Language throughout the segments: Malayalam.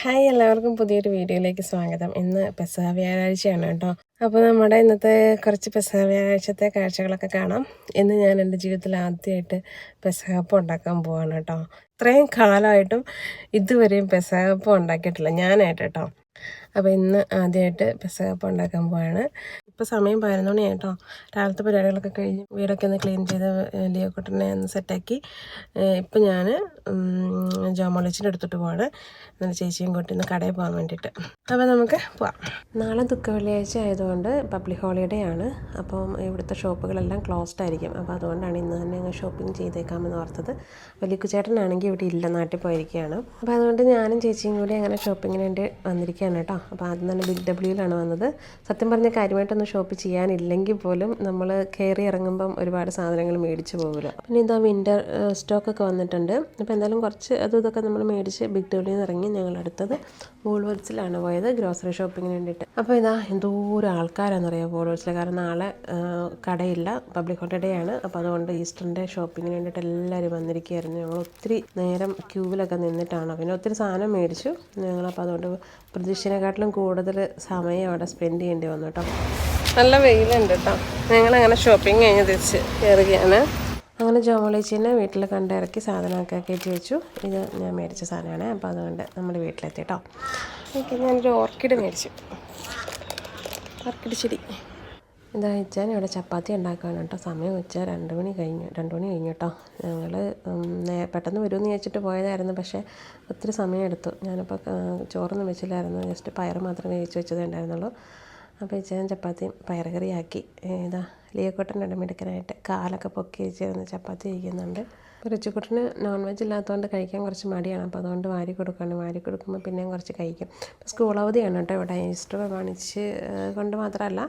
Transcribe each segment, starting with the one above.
ഹായ് എല്ലാവർക്കും പുതിയൊരു വീഡിയോയിലേക്ക് സ്വാഗതം. ഇന്ന് പെസഹ വ്യാഴാഴ്ചയാണ് കേട്ടോ. അപ്പോൾ നമ്മുടെ ഇന്നത്തെ കുറച്ച് പെസഹ വ്യാഴാഴ്ചത്തെ കാഴ്ചകളൊക്കെ കാണാം. ഇന്ന് ഞാൻ എന്റെ ജീവിതത്തിൽ ആദ്യമായിട്ട് പെസഹപ്പം ഉണ്ടാക്കാൻ പോവാണ് കേട്ടോ. ഇത്രയും കാലമായിട്ടും ഇതുവരെയും പെസഹപ്പം ഉണ്ടാക്കിയിട്ടില്ല. ഞാനായിട്ട് കേട്ടോ. അപ്പോൾ ഇന്ന് ആദ്യമായിട്ട് പെസകപ്പം ഉണ്ടാക്കാൻ പോവാണ്. ഇപ്പോൾ സമയം പതിനൊന്ന് മണി കേട്ടോ രാവിലത്തെ പരിപാടികളൊക്കെ കഴിഞ്ഞ് വീടൊക്കെ ഒന്ന് ക്ലീൻ ചെയ്ത് ലിയോ കുട്ടനെ ഒന്ന് സെറ്റാക്കി. ഇപ്പം ഞാൻ ജോമോളിച്ചിന്റെ എടുത്തിട്ട് പോവാണ്. എന്നിട്ട് ചേച്ചിയും കൂട്ടി ഒന്ന് കടയിൽ പോകാൻ വേണ്ടിയിട്ട്. അപ്പോൾ നമുക്ക് പോവാം. നാളെ ദുഃഖ വെള്ളിയാഴ്ച ആയതുകൊണ്ട് പബ്ലിക് ഹോളിഡേ ആണ്. അപ്പം ഇവിടുത്തെ ഷോപ്പുകളെല്ലാം ക്ലോസ്ഡ് ആയിരിക്കും. അപ്പോൾ അതുകൊണ്ടാണ് ഇന്ന് തന്നെ അങ്ങ് ഷോപ്പിംഗ് ചെയ്തേക്കാമെന്ന് ഓർത്തത്. വലിക്കുചേട്ടനാണെങ്കിൽ ഇവിടെ ഇല്ല നാട്ടിൽ പോയിരിക്കുകയാണ്. അപ്പോൾ അതുകൊണ്ട് ഞാനും ചേച്ചിയും കൂടി അങ്ങനെ ഷോപ്പിങ്ങിന് വേണ്ടി വന്നിരിക്കുകയാണ് കേട്ടോ. അപ്പോൾ ആദ്യം തന്നെ ബിഗ് ഡബ്ല്യൂയിലാണ് വന്നത്. സത്യം പറഞ്ഞ കാര്യമായിട്ടൊന്നും ഷോപ്പ് ചെയ്യാനില്ലെങ്കിൽ പോലും നമ്മൾ കയറി ഇറങ്ങുമ്പം ഒരുപാട് സാധനങ്ങൾ മേടിച്ച് പോകുമല്ലോ പിന്നെ ഇതാ വിന്റർ സ്റ്റോക്കൊക്കെ വന്നിട്ടുണ്ട്. അപ്പോൾ എന്തായാലും കുറച്ച് അതും ഇതൊക്കെ നമ്മൾ മേടിച്ച് ബിഗ് ഡബ്ല്യൂയിൽ നിന്ന് ഇറങ്ങി ഞങ്ങൾ അടുത്തത് വോൾവേർഡ്സിലാണ് പോയത് ഗ്രോസറി ഷോപ്പിങ്ങിന് വേണ്ടിയിട്ട്. അപ്പോൾ ഇതാ എന്തോരം ആൾക്കാരാണെന്നറിയാം വോൾവേർഡ്സിൽ കാരണം നാളെ കടയില്ല പബ്ലിക് ഹോളിഡേ ആണ്. അപ്പോൾ അതുകൊണ്ട് ഈസ്റ്ററിന്റെ ഷോപ്പിങ്ങിന് വേണ്ടിയിട്ട് എല്ലാവരും വന്നിരിക്കുകയായിരുന്നു. ഞങ്ങൾ ഒത്തിരി നേരം ക്യൂവിലൊക്കെ നിന്നിട്ടാണ്. പിന്നെ ഒത്തിരി സാധനം മേടിച്ചു ഞങ്ങളപ്പോൾ അതുകൊണ്ട് പ്രതീക്ഷനെക്കാട്ടിലും കൂടുതൽ സമയം അവിടെ സ്പെൻഡ് ചെയ്യേണ്ടി വന്നു കേട്ടോ. നല്ല വെയിലുണ്ട് കേട്ടോ. ഞങ്ങളങ്ങനെ ഷോപ്പിംഗ് കഴിഞ്ഞ് തിരിച്ച് കയറുകയാണ് അങ്ങനെ ജോമോളേച്ചീനെ വീട്ടിൽ കണ്ടിറക്കി സാധനമൊക്കെ കയറ്റി വെച്ചു. ഇത് ഞാൻ മേടിച്ച സാധനമാണ്. അപ്പോൾ അതുകൊണ്ട് നമ്മൾ വീട്ടിലെത്തി കേട്ടോ. ഓക്കെ ഞാനൊരു ഓർക്കിഡ് മേടിച്ചു. ഓർക്കിഡ് ചെടി. ഇതാ വെച്ചാൽ ഇവിടെ ചപ്പാത്തി ഉണ്ടാക്കാൻ കേട്ടോ. സമയം വെച്ചാൽ രണ്ട് മണി കഴിഞ്ഞു രണ്ട് മണി കഴിഞ്ഞു കേട്ടോ. ഞങ്ങൾ പെട്ടെന്ന് വരുമെന്ന് ചോദിച്ചിട്ട് പോയതായിരുന്നു. പക്ഷേ ഒത്തിരി സമയം എടുത്തു. ഞാനിപ്പോൾ ചോറൊന്നും വെച്ചില്ലായിരുന്നു. ജസ്റ്റ് പയർ മാത്രമേ വേവിച്ച് വെച്ചതേ ഉണ്ടായിരുന്നുള്ളൂ. അപ്പോൾ ഇച്ചാൻ ചപ്പാത്തിയും പയറുകറിയാക്കി ഇതാ ലിയക്കോട്ടന്റെ ഇടമെടുക്കാനായിട്ട് കാലൊക്കെ പൊക്കി വെച്ചിരുന്ന് ചപ്പാത്തി കഴിക്കുന്നുണ്ട്. റിച്ചുക്കുട്ടന് നോൺ വെജ് ഇല്ലാത്തതുകൊണ്ട് കഴിക്കാൻ കുറച്ച് മടിയാണ്. അപ്പോൾ അതുകൊണ്ട് വാരി കൊടുക്കുകയാണ് വാരി കൊടുക്കുമ്പോൾ പിന്നെയും കുറച്ച് കഴിക്കും. സ്കൂൾ അവധിയാണ് കേട്ടോ ഇവിടെ. ഈസ്റ്റർ കാണിച്ച് കൊണ്ട് മാത്രമല്ല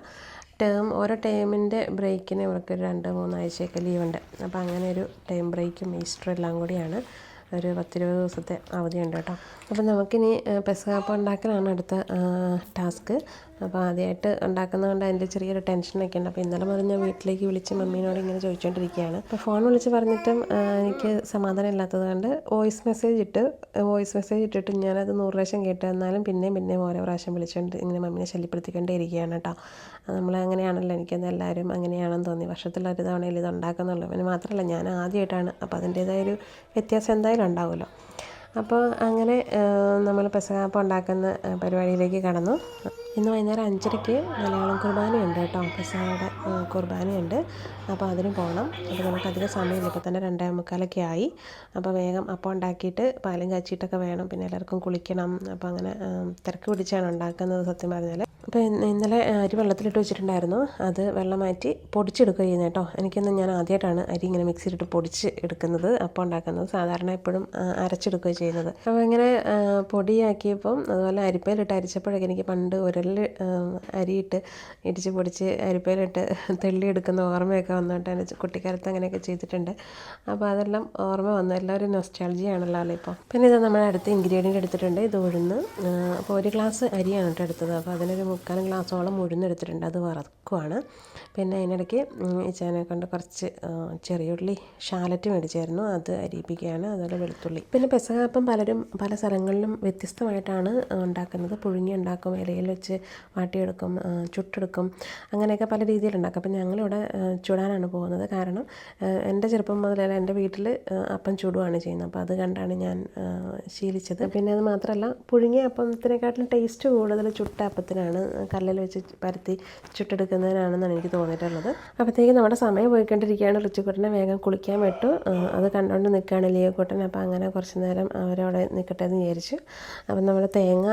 ടേം ഓരോ ടേമിന്റെ ബ്രേക്കിന് ഇവർക്ക് രണ്ട് മൂന്നാഴ്ചയൊക്കെ ലീവുണ്ട് അപ്പോൾ അങ്ങനെ ഒരു ടേം ബ്രേക്കും ഈസ്റ്ററും എല്ലാം കൂടിയാണ്. ഒരു പത്തിരുപത് ദിവസത്തെ അവധിയുണ്ട് കേട്ടോ. അപ്പോൾ നമുക്കിനി പെസകാപ്പം ഉണ്ടാക്കലാണ് അടുത്ത ടാസ്ക് അപ്പോൾ ആദ്യമായിട്ട് ഉണ്ടാക്കുന്നതുകൊണ്ട് അതിന്റെ ചെറിയൊരു ടെൻഷനൊക്കെ ഉണ്ട്. അപ്പോൾ ഇന്നലെ മുതൽ ഞാൻ വീട്ടിലേക്ക് വിളിച്ച് മമ്മീനോട് ഇങ്ങനെ ചോദിച്ചുകൊണ്ടിരിക്കുകയാണ് അപ്പോൾ ഫോൺ വിളിച്ച് പറഞ്ഞിട്ടും എനിക്ക് സമാധാനം ഇല്ലാത്തത് കൊണ്ട് വോയിസ് മെസ്സേജ് ഇട്ട് വോയിസ് മെസ്സേജ് ഇട്ടിട്ട് ഞാനത് നൂറ് പ്രാവശ്യം കേട്ട് എന്നാലും പിന്നെയും പിന്നെയും ഓരോ പ്രാവശ്യം വിളിച്ചുകൊണ്ട് ഇങ്ങനെ മമ്മീനെ ശല്യപ്പെടുത്തിക്കൊണ്ടേ ഇരിക്കുകയാണ് കേട്ടോ നമ്മൾ അങ്ങനെയാണല്ലോ എനിക്കത് എല്ലാവരും അങ്ങനെയാണെന്ന് തോന്നി. വർഷത്തിലൊരു തവണയിൽ ഇത് ഉണ്ടാക്കുന്നുള്ളൂ പിന്നെ മാത്രമല്ല ഞാൻ ആദ്യമായിട്ടാണ് അപ്പോൾ അതിന്റേതായൊരു വ്യത്യാസം എന്തായാലും ഉണ്ടാവുമല്ലോ. അപ്പോൾ അങ്ങനെ നമ്മൾ പെസകാപ്പം ഉണ്ടാക്കുന്ന പരിപാടിയിലേക്ക് കടന്നു. ഇന്ന് വൈകുന്നേരം അഞ്ചരയ്ക്ക് മലയാളം കുർബാനയുണ്ട് കേട്ടോ പെസഹയുടെ കുർബാനയുണ്ട്. അപ്പോൾ അതിന് പോകണം. അപ്പോൾ നമുക്ക് അധികം സമയമില്ല. ഇപ്പോൾ തന്നെ രണ്ടേ മുക്കാലൊക്കെ ആയി. അപ്പോൾ വേഗം അപ്പം ഉണ്ടാക്കിയിട്ട് പാലും കാച്ചിയിട്ടൊക്കെ വേണം. പിന്നെ എല്ലാവർക്കും കുളിക്കണം. അപ്പോൾ അങ്ങനെ തിരക്ക് പിടിച്ചാണ് ഉണ്ടാക്കുന്നത് സത്യം പറഞ്ഞാൽ അപ്പോൾ ഇന്നലെ അരി വെള്ളത്തിലിട്ട് വെച്ചിട്ടുണ്ടായിരുന്നു. അത് വെള്ളം മാറ്റി പൊടിച്ചെടുക്കുക ചെയ്യുന്നത് കേട്ടോ. എനിക്കൊന്നും ഞാൻ ആദ്യമായിട്ടാണ് അരി ഇങ്ങനെ മിക്സിയിലിട്ട് പൊടിച്ച് എടുക്കുന്നത് അപ്പം ഉണ്ടാക്കുന്നത്. സാധാരണ എപ്പോഴും അരച്ചെടുക്കുക ചെയ്യുന്നത്. അപ്പോൾ ഇങ്ങനെ പൊടിയാക്കിയപ്പം അതുപോലെ അരിപ്പയിലിട്ട് അരിച്ചപ്പോഴൊക്കെ എനിക്ക് പണ്ട് ഉരലിൽ അരിയിട്ട് ഇടിച്ച് പൊടിച്ച് അരിപ്പയിലിട്ട് തെള്ളിയെടുക്കുന്ന ഓർമ്മയൊക്കെ വന്നിട്ട് എന്റെ കുട്ടിക്കാലത്ത് അങ്ങനെയൊക്കെ ചെയ്തിട്ടുണ്ട്. അപ്പോൾ അതെല്ലാം ഓർമ്മ വന്നു. എല്ലാവരും നൊസ്റ്റാൾജിയാണല്ലോ അല്ലേ ഇപ്പോൾ പിന്നെ ഇത് നമ്മൾ അടുത്ത ഇൻഗ്രീഡിയന്റ് എടുത്തിട്ടുണ്ട്. ഇത് ഉഴുന്ന് അപ്പോൾ ഒരു ഗ്ലാസ് അരിയാണ് കേട്ടോ എടുത്തത്. അപ്പോൾ അതിനൊരു മുക്കാൽ ഗ്ലാസോളം ഉഴുന്നെടുത്തിട്ടുണ്ട് അത് വറക്കുവാണ്. പിന്നെ അതിനിടയ്ക്ക് ഇച്ചാനെ കൊണ്ട് കുറച്ച് ചെറിയുള്ളി ഷാലറ്റ് മേടിച്ചായിരുന്നു. അത് അരിയിപ്പിക്കുകയാണ്. അതുപോലെ വെളുത്തുള്ളി. പിന്നെ പെസകാപ്പം പലരും പല സ്ഥലങ്ങളിലും വ്യത്യസ്തമായിട്ടാണ് ഉണ്ടാക്കുന്നത്. പുഴുങ്ങി ഉണ്ടാക്കും ഇലയിൽ വെച്ച് വാട്ടിയെടുക്കും ചുട്ടെടുക്കും അങ്ങനെയൊക്കെ പല രീതിയിലുണ്ടാക്കും അപ്പം ഞങ്ങളിവിടെ ചുടാനാണ് പോകുന്നത്. കാരണം എന്റെ ചെറുപ്പം മുതലേ എന്റെ വീട്ടിൽ അപ്പം ചുടുവാണ് ചെയ്യുന്നത്. അപ്പോൾ അത് കണ്ടാണ് ഞാൻ ശീലിച്ചത്. പിന്നെ അത് മാത്രമല്ല പുഴുങ്ങിയ അപ്പത്തിനെക്കാട്ടിലും ടേസ്റ്റ് കൂടുതൽ ചുട്ട അപ്പത്തിനാണ് കല്ലിൽ വെച്ച് പരത്തി ചുട്ടെടുക്കുന്നതിനാണെന്നാണ് എനിക്ക് തോന്നിയിട്ടുള്ളത്. അപ്പോഴത്തേക്ക് നമ്മുടെ സമയം പോയിക്കൊണ്ടിരിക്കുകയാണ്. റിച്ചുക്കുട്ടനെ വേഗം കുളിക്കാൻ വിട്ടു. അത് കണ്ടുകൊണ്ട് നിൽക്കുകയാണ് ലിയോക്കുട്ടൻ അപ്പോൾ അങ്ങനെ കുറച്ച് നേരം അവരവിടെ നിൽക്കട്ടെ എന്ന് വിചാരിച്ചു. അപ്പം നമ്മൾ തേങ്ങ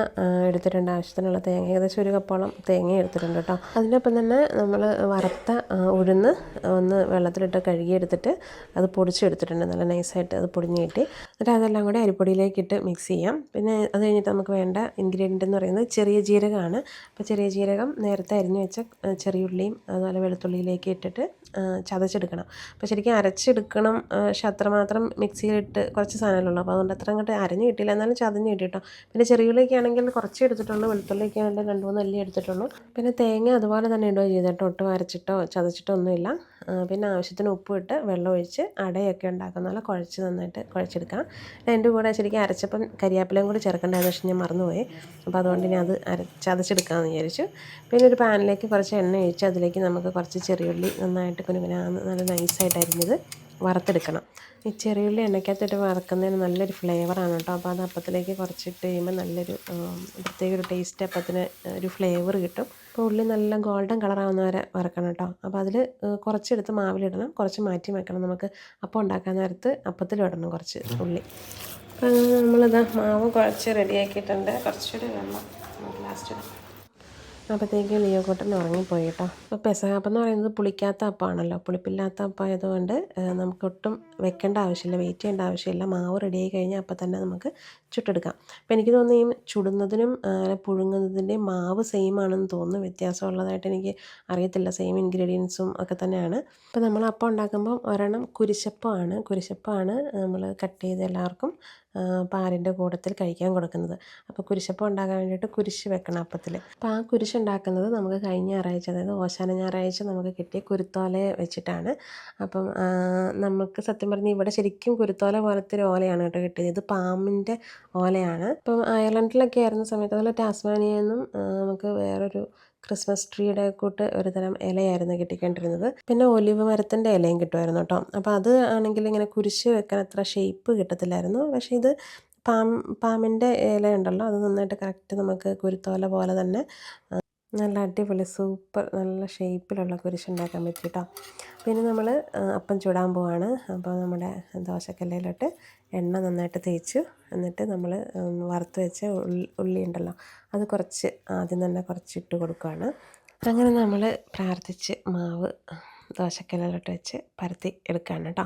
എടുത്തിട്ടുണ്ട്. ആവശ്യത്തിനുള്ള തേങ്ങ ഏകദേശം ഒരു കപ്പോളം തേങ്ങ എടുത്തിട്ടുണ്ട് കേട്ടോ. അതിനൊപ്പം തന്നെ നമ്മൾ വറുത്ത ഉഴുന്ന് ഒന്ന് വെള്ളത്തിലിട്ട് കഴുകിയെടുത്തിട്ട് അത് പൊടിച്ചെടുത്തിട്ടുണ്ട്. നല്ല നൈസായിട്ട് അത് പൊടിഞ്ഞ് കിട്ടി. എന്നിട്ട് അതെല്ലാം കൂടി അരിപ്പൊടിയിലേക്കിട്ട് മിക്സ് ചെയ്യാം. പിന്നെ അത് കഴിഞ്ഞിട്ട് നമുക്ക് വേണ്ട ഇൻഗ്രീഡിയന്റ് എന്ന് പറയുന്നത് ചെറിയ ജീരകമാണ്. അപ്പോൾ ചെറിയ ജീരകം നേരത്തെ അരിഞ്ഞു വെച്ച ചെറിയുള്ളിയും അതുപോലെ വെളുത്തുള്ളിയിലേക്ക് ഇട്ടിട്ട് ചതച്ചെടുക്കണം. അപ്പോൾ ശരിക്കും അരച്ചെടുക്കണം പക്ഷെ അത്രമാത്രം മിക്സിയിലിട്ട് കുറച്ച് സാധനമല്ലോ അപ്പോൾ അതുകൊണ്ട് അത്ര അങ്ങോട്ട് അരഞ്ഞ് കിട്ടിയില്ല. എന്നാലും ചതഞ്ഞ് കിട്ടി കേട്ടോ. പിന്നെ ചെറിയുള്ളിയൊക്കെ ആണെങ്കിൽ കുറച്ച് എടുത്തിട്ടുള്ളൂ വെളുത്തുള്ളിയൊക്കെ ആണെങ്കിൽ രണ്ട് മൂന്ന് അല്ലി എടുത്തിട്ടുള്ളൂ. പിന്നെ തേങ്ങ അതുപോലെ തന്നെ ഇടുകയോ ചെയ്തിട്ടോ ഒട്ടും അരച്ചിട്ടോ ചതച്ചിട്ടോ ഒന്നുമില്ല പിന്നെ ആവശ്യത്തിന് ഉപ്പ് ഇട്ട് വെള്ളം ഒഴിച്ച് അടയൊക്കെ ഉണ്ടാക്കുന്ന പോലെ കുഴച്ച് നന്നായിട്ട് കുഴച്ചെടുക്കാം. അതിന്റെ കൂടെ ശരിക്കും അരച്ചപ്പം കരിയാപ്പിലയും കൂടി ചേർക്കേണ്ടതെന്ന് വെച്ചാൽ ഞാൻ മറന്നുപോയി. അപ്പോൾ അതുകൊണ്ട് ഞാൻ അത് അര ചതച്ചെടുക്കാമെന്ന് വിചാരിച്ചു. പിന്നെ ഒരു പാനിലേക്ക് കുറച്ച് എണ്ണ ഒഴിച്ച് അതിലേക്ക് നമുക്ക് കുറച്ച് ചെറിയുള്ളി നന്നായിട്ട് കുനുകുനാന്ന് നല്ല നൈസായിട്ട് അരിഞ്ഞത് വറുത്തെടുക്കണം. ഈ ചെറിയുള്ളി എണ്ണയ്ക്കകത്തിട്ട് വറക്കുന്നതിന് നല്ലൊരു ഫ്ലേവറാണ് കേട്ടോ. അപ്പോൾ അത് അപ്പത്തിലേക്ക് കുറച്ചിട്ട് കഴിയുമ്പോൾ നല്ലൊരു പ്രത്യേക ഒരു ടേസ്റ്റ് അപ്പത്തിന് ഒരു ഫ്ലേവർ കിട്ടും. അപ്പോൾ ഉള്ളി നല്ല ഗോൾഡൻ കളറാവുന്ന വരെ വറക്കണം കേട്ടോ. അപ്പോൾ അതിൽ കുറച്ചെടുത്ത് മാവിലിടണം. കുറച്ച് മാറ്റി വെക്കണം. നമുക്ക് അപ്പം ഉണ്ടാക്കാൻ നേരത്ത് അപ്പത്തിലിടണം കുറച്ച് ഉള്ളി. അപ്പോൾ നമ്മളിതാ മാവ് കുഴച്ച് റെഡിയാക്കിയിട്ടുണ്ട് കുറച്ചുകൂടി വെള്ളം ലാസ്റ്റ് ഇടാം. അപ്പോഴത്തേക്ക് ലിയോ കൂട്ടൻ ഉറങ്ങിപ്പോയി കേട്ടോ. അപ്പോൾ പെസഹാപ്പം എന്ന് പറയുന്നത് പുളിക്കാത്ത അപ്പമാണല്ലോ പുളിപ്പില്ലാത്ത അപ്പം ആയതുകൊണ്ട് ഏഹ്, നമുക്ക് ഒട്ടും വെക്കേണ്ട ആവശ്യമില്ല വെയിറ്റ് ചെയ്യേണ്ട ആവശ്യമില്ല. മാവ് റെഡി ആയി കഴിഞ്ഞാൽ അപ്പോൾ തന്നെ നമുക്ക് ചുട്ടെടുക്കാം. അപ്പോൾ എനിക്ക് തോന്നുന്നു ഈ ചുടുന്നതിനും പുഴുങ്ങുന്നതിന്റെയും മാവ് സെയിം ആണെന്ന് തോന്നുന്നു. വ്യത്യാസമുള്ളതായിട്ട് എനിക്ക് അറിയത്തില്ല. സെയിം ഇൻഗ്രീഡിയൻസും ഒക്കെ തന്നെയാണ്. അപ്പോൾ നമ്മൾ അപ്പം ഉണ്ടാക്കുമ്പം ഒരെണ്ണം കുരിശപ്പമാണ് കുരിശപ്പമാണ് നമ്മൾ കട്ട് ചെയ്ത് എല്ലാവർക്കും പാലിന്റെ കൂടത്തിൽ കഴിക്കാൻ കൊടുക്കുന്നത്. അപ്പോൾ കുരിശപ്പം ഉണ്ടാക്കാൻ വേണ്ടിയിട്ട് കുരിശ് വെക്കണം അപ്പത്തിൽ അപ്പോൾ ആ കുരിശ് ഉണ്ടാക്കുന്നത് നമുക്ക് കഴിഞ്ഞ ഞായറാഴ്ച അതായത് ഓശാന ഞായറാഴ്ച നമുക്ക് കിട്ടിയ കുരുത്തോല വെച്ചിട്ടാണ്. അപ്പം നമുക്ക് സത്യം പറഞ്ഞാൽ ഇവിടെ ശരിക്കും കുരുത്തോല പോലത്തെ ഒരു ഓലയാണ് കേട്ടോ കിട്ടിയത്. ഇത് പാമ്പിന്റെ ഓലയാണ്. ഇപ്പം അയർലൻഡിലൊക്കെ ആയിരുന്ന സമയത്ത് അതുപോലെ ടാസ്മാനിയയിൽ നിന്നും നമുക്ക് വേറൊരു ക്രിസ്മസ് ട്രീയുടെ കൂട്ട് ഒരു തരം ഇലയായിരുന്നു കിട്ടിക്കൊണ്ടിരുന്നത്. പിന്നെ ഒലിവ് മരത്തിന്റെ ഇലയും കിട്ടുമായിരുന്നു കേട്ടോ. അപ്പോൾ അത് ആണെങ്കിൽ ഇങ്ങനെ കുരിശ് വെക്കാൻ അത്ര ഷേപ്പ് കിട്ടത്തില്ലായിരുന്നു. പക്ഷേ ഇത് പാം പാമ്പിന്റെ ഇല ഉണ്ടല്ലോ അത് നന്നായിട്ട് കറക്റ്റ് നമുക്ക് കുരുത്തോല പോലെ തന്നെ നല്ല അടിപൊളി സൂപ്പർ നല്ല ഷേപ്പിലുള്ള കുരിശ് ഉണ്ടാക്കാൻ പറ്റും കേട്ടോ പിന്നെ നമ്മൾ അപ്പം ചൂടാൻ പോവാണ്. അപ്പോൾ നമ്മുടെ ദോശക്കല്ലയിലോട്ട് എണ്ണ നന്നായിട്ട് തേച്ചു. എന്നിട്ട് നമ്മൾ വറുത്ത് വെച്ച ഉള്ളി ഉണ്ടല്ലോ അത് കുറച്ച് ആദ്യം തന്നെ കുറച്ച് ഇട്ട് കൊടുക്കുകയാണ് അങ്ങനെ നമ്മൾ പ്രാർത്ഥിച്ച് മാവ് ദോശക്കല്ലിലോട്ട് വെച്ച് പരത്തി എടുക്കുകയാണ് കേട്ടോ.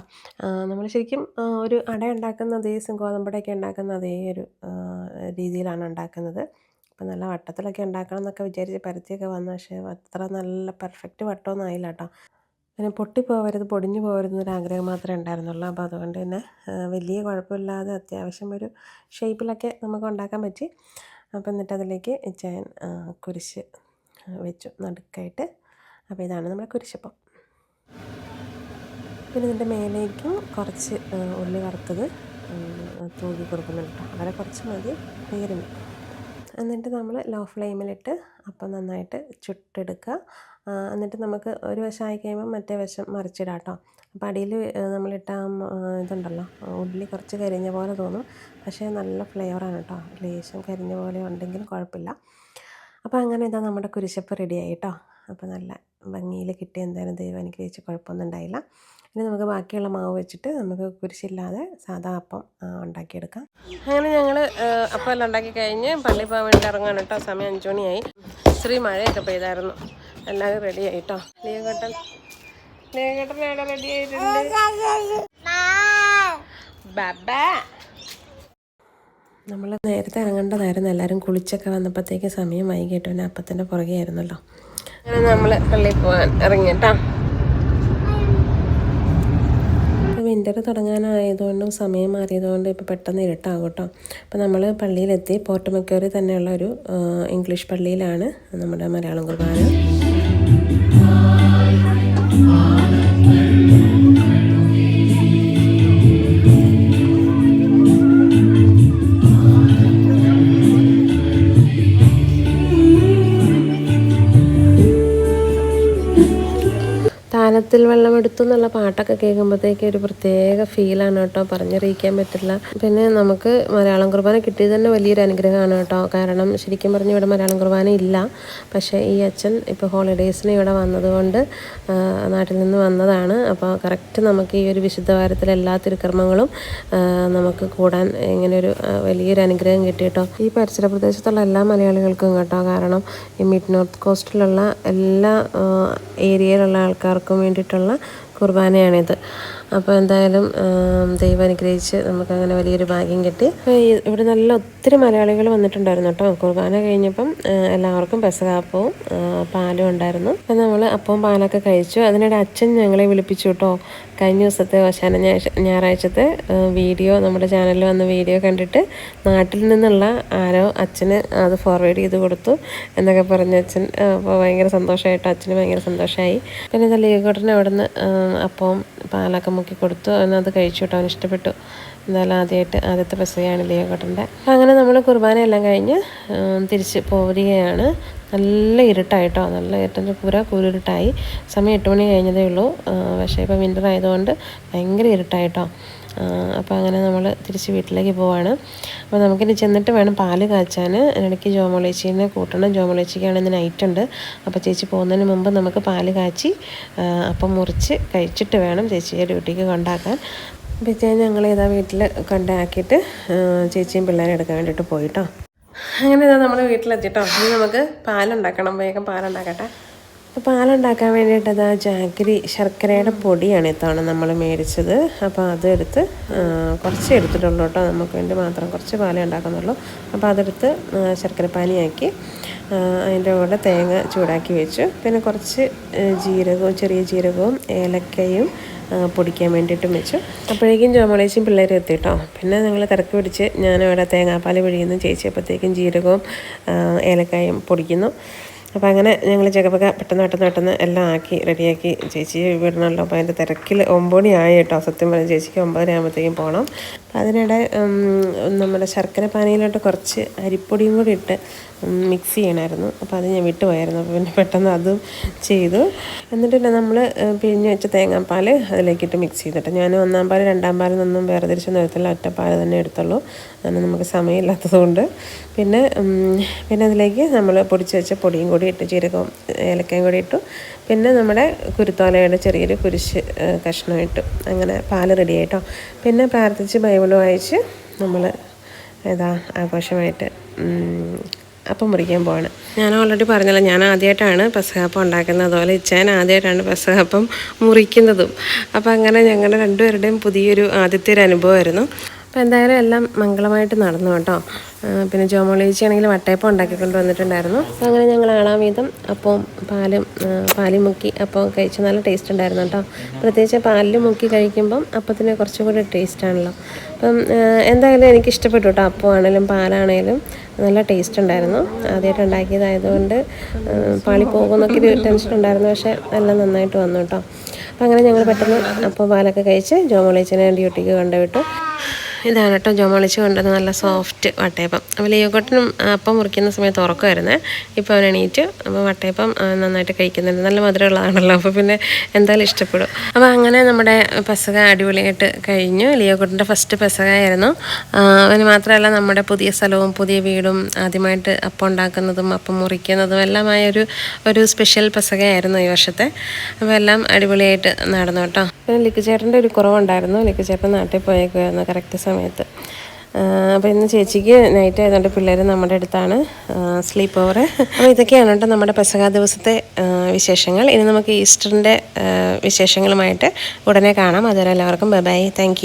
നമ്മൾ ശരിക്കും ഒരു അട ഉണ്ടാക്കുന്ന അതേ ഗോതമ്പടയൊക്കെ ഉണ്ടാക്കുന്ന അതേ ഒരു രീതിയിലാണ് ഉണ്ടാക്കുന്നത്. അപ്പം നല്ല വട്ടത്തിലൊക്കെ ഉണ്ടാക്കണം എന്നൊക്കെ വിചാരിച്ച് പരത്തിയൊക്കെ വന്നു. പക്ഷേ അത്ര നല്ല പെർഫെക്റ്റ് വട്ടമൊന്നും ആയില്ല കേട്ടോ. പിന്നെ പൊട്ടിപ്പോവരുത് പൊടിഞ്ഞു പോകരുത് എന്നൊരു ആഗ്രഹം മാത്രമേ ഉണ്ടായിരുന്നുള്ളൂ. അപ്പോൾ അതുകൊണ്ട് തന്നെ വലിയ കുഴപ്പമില്ലാതെ അത്യാവശ്യം ഒരു ഷേപ്പിലൊക്കെ നമുക്ക് ഉണ്ടാക്കാൻ പറ്റി. അപ്പോൾ എന്നിട്ട് അതിലേക്ക് ഞാൻ കുരിശ് വെച്ചു. നടുക്കായിട്ട്. അപ്പോൾ ഇതാണ് നമ്മുടെ കുരിശപ്പം. പിന്നെ ഇതിന്റെ മേലേക്കും കുറച്ച് ഉള്ളി വറുത്തത് തൂങ്ങി കൊടുക്കുന്നുണ്ട് വളരെ കുറച്ച് മതി പേരിന് എന്നിട്ട് നമ്മൾ ലോ ഫ്ലെയിമിലിട്ട് അപ്പം നന്നായിട്ട് ചുട്ടെടുക്കുക. എന്നിട്ട് നമുക്ക് ഒരു വശമായി കഴിയുമ്പോൾ മറ്റേ വശം മറിച്ചിടാം കേട്ടോ. അപ്പം അടിയിൽ നമ്മളിട്ട ഇതുണ്ടല്ലോ ഉള്ളി കുറച്ച് കരിഞ്ഞ പോലെ തോന്നും. പക്ഷേ നല്ല ഫ്ലേവറാണ് കേട്ടോ. ലേശം കരിഞ്ഞ പോലെ ഉണ്ടെങ്കിലും കുഴപ്പമില്ല. അപ്പോൾ അങ്ങനെ ഇതാ നമ്മുടെ കുരിശപ്പ് റെഡിയായി കേട്ടോ. അപ്പോൾ നല്ല ഭംഗിയിൽ കിട്ടി എന്തായാലും ദൈവം എനിക്ക് വെച്ച് കുഴപ്പമൊന്നും ഉണ്ടായില്ല. ഇനി നമുക്ക് ബാക്കിയുള്ള മാവ് വെച്ചിട്ട് നമുക്ക് കുരിശില്ലാതെ സാധാ അപ്പം ഉണ്ടാക്കിയെടുക്കാം. അങ്ങനെ ഞങ്ങൾ അപ്പം എല്ലാം ഉണ്ടാക്കി കഴിഞ്ഞ് പള്ളി പോകാൻ വേണ്ടി ഇറങ്ങാൻ കേട്ടോ സമയം അഞ്ചു മണിയായി. ഇച്ചിരി മഴയൊക്കെ പെയ്തായിരുന്നു. എല്ലാവരും റെഡി ആയി കേട്ടോ ലീവ് കട്ടൻ എവിടെ റെഡി ആയിട്ടുണ്ട്? നമ്മൾ നേരത്തെ ഇറങ്ങേണ്ടതായിരുന്നു എല്ലാവരും കുളിച്ചൊക്കെ വന്നപ്പോഴത്തേക്ക് സമയം വൈകിട്ട് പിന്നെ അപ്പത്തിന്റെ പുറകെ ആയിരുന്നല്ലോ. അങ്ങനെ നമ്മൾ പള്ളിയിൽ പോകാൻ ഇറങ്ങിട്ടാ വിന്റർ തുടങ്ങാനായതുകൊണ്ടും സമയം മാറിയതുകൊണ്ട് ഇപ്പോൾ പെട്ടെന്ന് ഇരുട്ടാകും കേട്ടോ. അപ്പോൾ നമ്മൾ പള്ളിയിലെത്തി. പോർട്ട് മെക്കോറി തന്നെയുള്ള ഒരു ഇംഗ്ലീഷ് പള്ളിയിലാണ് നമ്മുടെ മലയാളം കുർബാന. വെള്ളമെടുത്തു എന്നുള്ള പാട്ടൊക്കെ കേൾക്കുമ്പോഴത്തേക്ക് ഒരു പ്രത്യേക ഫീലാണ് കേട്ടോ. പറഞ്ഞറിയിക്കാൻ പറ്റില്ല. പിന്നെ നമുക്ക് മലയാളം കുർബാന കിട്ടിയത് തന്നെ വലിയൊരു അനുഗ്രഹമാണ് കേട്ടോ. കാരണം ശരിക്കും പറഞ്ഞ് ഇവിടെ മലയാളം കുർബാന ഇല്ല. പക്ഷേ ഈ അച്ഛൻ ഇപ്പോൾ ഹോളിഡേയ്സിന് ഇവിടെ വന്നതുകൊണ്ട് നാട്ടിൽ നിന്ന് വന്നതാണ്. അപ്പോൾ കറക്റ്റ് നമുക്ക് ഈ ഒരു വിശുദ്ധ വാരത്തിലെ എല്ലാ തിരുക്കർമ്മങ്ങളും നമുക്ക് കൂടാൻ ഇങ്ങനെ ഒരു വലിയൊരു അനുഗ്രഹം കിട്ടി കേട്ടോ. ഈ പരിസര പ്രദേശത്തുള്ള എല്ലാ മലയാളികൾക്കും കേട്ടോ. കാരണം ഈ മിഡ് നോർത്ത് കോസ്റ്റിലുള്ള എല്ലാ ഏരിയയിലുള്ള ആൾക്കാർക്കും വേണ്ടിയിട്ടുള്ള കുർബാനയാണിത്. അപ്പോൾ എന്തായാലും ദൈവം അനുഗ്രഹിച്ച് നമുക്ക് അങ്ങനെ വലിയൊരു ഭാഗ്യം കിട്ടി. ഇവിടെ നല്ല ഒത്തിരി മലയാളികൾ വന്നിട്ടുണ്ടായിരുന്നു കേട്ടോ. കുർബാന കഴിഞ്ഞപ്പം എല്ലാവർക്കും പെസകാപ്പവും പാലും ഉണ്ടായിരുന്നു. അപ്പം നമ്മൾ അപ്പവും പാലൊക്കെ കഴിച്ചു. അതിനിടെ അച്ഛൻ ഞങ്ങളെ വിളിപ്പിച്ചു കേട്ടോ. കഴിഞ്ഞ ദിവസത്തെ അവസാന ഞായറാഴ്ചത്തെ വീഡിയോ നമ്മുടെ ചാനലിൽ വന്ന വീഡിയോ കണ്ടിട്ട് നാട്ടിൽ നിന്നുള്ള ആരോ അച്ഛന് അത് ഫോർവേഡ് ചെയ്ത് കൊടുത്തു എന്നൊക്കെ പറഞ്ഞു അച്ഛൻ അപ്പോൾ ഭയങ്കര സന്തോഷമായിട്ട് അച്ഛന് ഭയങ്കര സന്തോഷമായി. പിന്നെ നല്ല ലീഗോട്ടനെ അവിടെ നിന്ന് അപ്പവും പാലൊക്കെ മുക്കി കൊടുത്തു. അവനത് കഴിച്ചു കേട്ടോ. അവന് ഇഷ്ടപ്പെട്ടു എന്തായാലും ആദ്യമായിട്ട് ആദ്യത്തെ പെസകയാണ് ലിയോക്കോട്ടന്റെ അപ്പം അങ്ങനെ നമ്മൾ കുർബാനയെല്ലാം കഴിഞ്ഞ് തിരിച്ച് പോരുകയാണ്. നല്ല ഇരുട്ടായിട്ടോ നല്ല ഇരുട്ടന്റെ കൂര കൂരിട്ടായി സമയം എട്ട് മണി കഴിഞ്ഞതേ ഉള്ളൂ. പക്ഷേ ഇപ്പോൾ വിന്റർ ആയതുകൊണ്ട് ഭയങ്കര ഇരുട്ടായിട്ടോ അപ്പോൾ അങ്ങനെ നമ്മൾ തിരിച്ച് വീട്ടിലേക്ക് പോവാണ്. അപ്പോൾ നമുക്കിനി ചെന്നിട്ട് വേണം പാൽ കാച്ചാൻ ഇടയ്ക്ക് ജോമോളേച്ചീനെ കൂട്ടണം. ജോമോളേച്ചിക്കാണ് ഇന്ന് നൈറ്റ് ഉണ്ട്. അപ്പോൾ ചേച്ചി പോകുന്നതിന് മുമ്പ് നമുക്ക് പാൽ കാച്ചി അപ്പം മുറിച്ച് കഴിച്ചിട്ട് വേണം ചേച്ചിയെ ഡ്യൂട്ടിക്ക് കൊണ്ടാക്കാൻ. ചേച്ചി ഞങ്ങൾ ഇതാ വീട്ടിൽ കൊണ്ടാക്കിയിട്ട് ചേച്ചിയും പിള്ളേരെ എടുക്കാൻ വേണ്ടിയിട്ട് പോയിട്ടോ. അങ്ങനെ ഇതാ നമ്മൾ വീട്ടിലെത്തിട്ടോ. ഇനി നമുക്ക് പാലുണ്ടാക്കണം. വേഗം പാലുണ്ടാക്കട്ടെ. അപ്പോൾ പാലുണ്ടാക്കാൻ വേണ്ടിയിട്ട് ആ ജാഗ്രി ശർക്കരയുടെ പൊടിയാണ് ഇത്തവണ നമ്മൾ മേടിച്ചത്. അപ്പോൾ അതെടുത്ത് കുറച്ച് എടുത്തിട്ടുള്ളൂ കേട്ടോ. നമുക്ക് വേണ്ടി മാത്രം കുറച്ച് പാലേ ഉണ്ടാക്കുന്നുള്ളൂ. അപ്പോൾ അതെടുത്ത് ശർക്കരപ്പാനിയാക്കി അതിന്റെ കൂടെ തേങ്ങ ചൂടാക്കി വെച്ചു. പിന്നെ കുറച്ച് ജീരകവും ചെറിയ ജീരകവും ഏലക്കയും പൊടിക്കാൻ വേണ്ടിയിട്ടും വെച്ചു. അപ്പോഴേക്കും ജോമളേച്ചും പിള്ളേരും എത്തിട്ടോ പിന്നെ ഞങ്ങൾ തിരക്ക് പിടിച്ച് ഞാൻ തേങ്ങാപ്പാൽ പിഴിയുന്നു. ചേച്ചി അപ്പോഴത്തേക്കും ജീരകവും ഏലക്കായും പൊടിക്കുന്നു. അപ്പോൾ അങ്ങനെ ഞങ്ങൾ ചകപ്പക പെട്ടെന്ന് പെട്ടെന്ന് പെട്ടെന്ന് എല്ലാം ആക്കി റെഡിയാക്കി. ചേച്ചി വിടണമല്ലോ അപ്പോൾ അതിന്റെ തിരക്കിൽ ഒമ്പണി ആയി കേട്ടോ. സത്യം പറഞ്ഞ ചേച്ചിക്ക് ഒമ്പതര ആകുമ്പോഴത്തേക്കും പോകണം അപ്പോൾ അതിനിടെ നമ്മുടെ ശർക്കര പാനയിലോട്ട് കുറച്ച് അരിപ്പൊടിയും കൂടി ഇട്ട് മിക്സ് ചെയ്യണമായിരുന്നു അപ്പോൾ അത് ഞാൻ വിട്ടുപോയായിരുന്നു. അപ്പോൾ പിന്നെ പെട്ടെന്ന് അതും ചെയ്തു. എന്നിട്ട് പിന്നെ നമ്മൾ പിഴിഞ്ഞ് വെച്ച തേങ്ങാപ്പാൽ അതിലേക്കിട്ട് മിക്സ് ചെയ്തിട്ട് ഞാൻ ഒന്നാം പാൽ രണ്ടാം പാൽ നിന്നും വേർതിരിച്ചൊന്നും എടുത്തില്ല. ഒറ്റപ്പാൽ തന്നെ എടുത്തുള്ളൂ. അങ്ങനെ നമുക്ക് സമയമില്ലാത്തതുകൊണ്ട്. പിന്നെ പിന്നെ അതിലേക്ക് നമ്മൾ പൊടിച്ച് വെച്ച പൊടിയും കൂടി ഇട്ട് ജീരകവും ഏലക്കയും കൂടി ഇട്ടു. പിന്നെ നമ്മുടെ കുരുത്തോലയുടെ ചെറിയൊരു കുരിശ് കഷ്ണം ഇട്ടു. അങ്ങനെ പാൽ റെഡി ആയിട്ടോ പിന്നെ പ്രാർത്ഥിച്ച് ബൈബിൾ വായിച്ച് നമ്മൾ ഏതാ ആഘോഷമായിട്ട് അപ്പം മുറിക്കാൻ പോവാണ്. ഞാൻ ഓൾറെഡി പറഞ്ഞല്ലോ ഞാൻ ആദ്യമായിട്ടാണ് പെസഹപ്പം ഉണ്ടാക്കുന്നത്. അതുപോലെ ഇച്ചാൻ ആദ്യമായിട്ടാണ് പെസഹപ്പം മുറിക്കുന്നതും. അപ്പം അങ്ങനെ ഞങ്ങളുടെ രണ്ടുപേരുടെയും പുതിയൊരു ആദ്യത്തെ ഒരു അനുഭവമായിരുന്നു. അപ്പോൾ എന്തായാലും എല്ലാം മംഗളമായിട്ട് നടന്നു കേട്ടോ. പിന്നെ ജോമോളേച്ചി ആണെങ്കിൽ വട്ടയപ്പം ഉണ്ടാക്കിക്കൊണ്ട് വന്നിട്ടുണ്ടായിരുന്നു. അങ്ങനെ ഞങ്ങൾ ആളാവീതം അപ്പവും പാലും പാലി മുക്കി അപ്പം കഴിച്ച് നല്ല ടേസ്റ്റ് ഉണ്ടായിരുന്നു കേട്ടോ. പ്രത്യേകിച്ച് പാലിൽ മുക്കി കഴിക്കുമ്പം അപ്പത്തിന് കുറച്ചും കൂടി ടേസ്റ്റ് ആണല്ലോ. അപ്പം എന്തായാലും എനിക്ക് ഇഷ്ടപ്പെട്ടു കേട്ടോ അപ്പമാണേലും പാലാണേലും നല്ല ടേസ്റ്റ് ഉണ്ടായിരുന്നു. ആദ്യമായിട്ട് ഉണ്ടാക്കിയതായതുകൊണ്ട് പാളി പോകുമെന്നൊക്കെ ഒരു ടെൻഷൻ ഉണ്ടായിരുന്നു. പക്ഷേ എല്ലാം നന്നായിട്ട് വന്നു കേട്ടോ. അപ്പം അങ്ങനെ ഞങ്ങൾ പെട്ടെന്ന് അപ്പോൾ പാലൊക്കെ കഴിച്ച് ജോമോളേച്ചനെ ഡ്യൂട്ടിക്ക് കൊണ്ടുവിട്ടു. ഇതാണ് കേട്ടോ ജോമോളിച്ച് കൊണ്ടത് നല്ല സോഫ്റ്റ് വട്ടയപ്പം. അപ്പോൾ ലീവക്കോട്ടനും അപ്പം മുറിക്കുന്ന സമയത്ത് ഉറക്കമായിരുന്നേ. ഇപ്പോൾ അവൻ എണീറ്റ് അപ്പോൾ വട്ടയപ്പം നന്നായിട്ട് കഴിക്കുന്നുണ്ട്. നല്ല മധുരമുള്ളതാണല്ലോ. അപ്പോൾ പിന്നെ എന്തായാലും ഇഷ്ടപ്പെടും. അപ്പോൾ അങ്ങനെ നമ്മുടെ പെസക അടിപൊളിയായിട്ട് കഴിഞ്ഞു. ലീവക്കോട്ടന്റെ ഫസ്റ്റ് പെസകയായിരുന്നു. ആ, അവന് മാത്രമല്ല നമ്മുടെ പുതിയ സ്ഥലവും പുതിയ വീടും ആദ്യമായിട്ട് അപ്പം ഉണ്ടാക്കുന്നതും അപ്പം മുറിക്കുന്നതും എല്ലാമായ ഒരു ഒരു സ്പെഷ്യൽ പെസകയായിരുന്നു ഈ വർഷത്തെ. അപ്പോൾ എല്ലാം അടിപൊളിയായിട്ട് നടന്നു കേട്ടോ. പിന്നെ ലിക്കു ചേട്ടന്റെ ഒരു കുറവുണ്ടായിരുന്നു. ലിക്കു ചേട്ടൻ നാട്ടിൽ പോയേക്കുമായിരുന്നു കറക്റ്റ് സമയത്ത്. അപ്പോൾ ഇന്ന് ചേച്ചിക്ക് നൈറ്റ് ആയതുകൊണ്ട് പിള്ളേർ നമ്മുടെ അടുത്താണ് സ്ലീപ്പ് ഓവർ അപ്പോൾ ഇതൊക്കെയാണ് കേട്ടോ നമ്മുടെ പെസക ദിവസത്തെ വിശേഷങ്ങൾ. ഇനി നമുക്ക് ഈസ്റ്ററിന്റെ വിശേഷങ്ങളുമായിട്ട് ഉടനെ കാണാം. അതുവരെ എല്ലാവർക്കും ബൈ ബൈ താങ്ക്